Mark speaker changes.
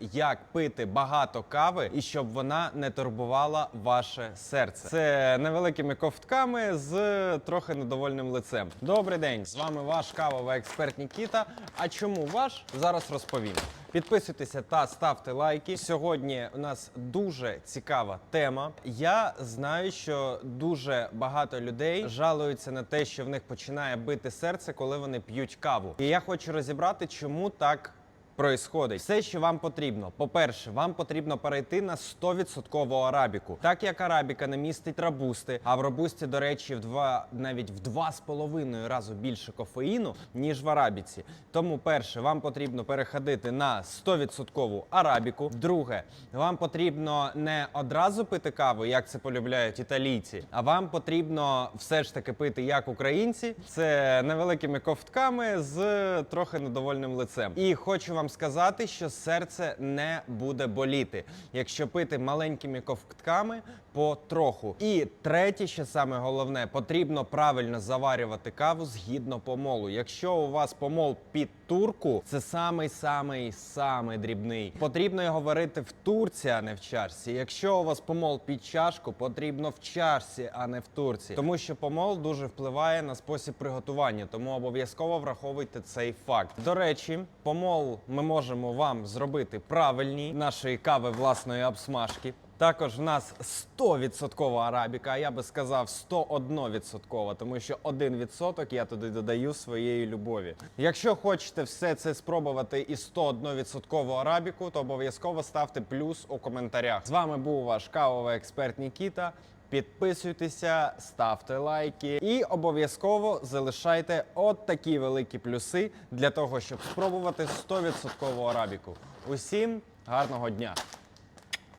Speaker 1: Як пити багато кави і щоб вона не турбувала ваше серце? Це невеликими ковтками з трохи недовольним лицем. Добрий день! З вами ваш кавовий експерт Нікіта. А чому ваш зараз розповім. Підписуйтеся та ставте лайки. Сьогодні у нас дуже цікава тема. Я знаю, що дуже багато людей жалуються на те, що в них починає бити серце, коли вони п'ють каву. І я хочу розібрати, чому так происходить. Все, що вам потрібно. По-перше, вам потрібно перейти на 100% арабіку. Так як арабіка не містить рабусти, а в рабусті, до речі, в два навіть в два з половиною разу більше кофеїну, ніж в арабіці. Тому, перше, вам потрібно переходити на 100% арабіку. Друге, вам потрібно не одразу пити каву, як це полюбляють італійці, а вам потрібно все ж таки пити як українці. Це невеликими ковтками з трохи недовольним лицем. І хочу вам сказати, що серце не буде боліти, якщо пити маленькими ковтками потроху. І третє, що саме головне, потрібно правильно заварювати каву згідно помолу. Якщо у вас помол під турку, це самий самий самий дрібний. Потрібно його варити в турці, а не в чашці. Якщо у вас помол під чашку, потрібно в чашці, а не в турці. Тому що помол дуже впливає на спосіб приготування, тому обов'язково враховуйте цей факт. До речі, помол ми можемо вам зробити правильні нашої кави власної обсмажки. Також в нас 100% арабіка, а я би сказав 101%, тому що 1% я туди додаю своєї любові. Якщо хочете все це спробувати і 101% арабіку, то обов'язково ставте плюс у коментарях. З вами був ваш кавовий експерт Нікіта. Підписуйтеся, ставте лайки і обов'язково залишайте от такі великі плюси для того, щоб спробувати 100% арабіку. Усім гарного дня!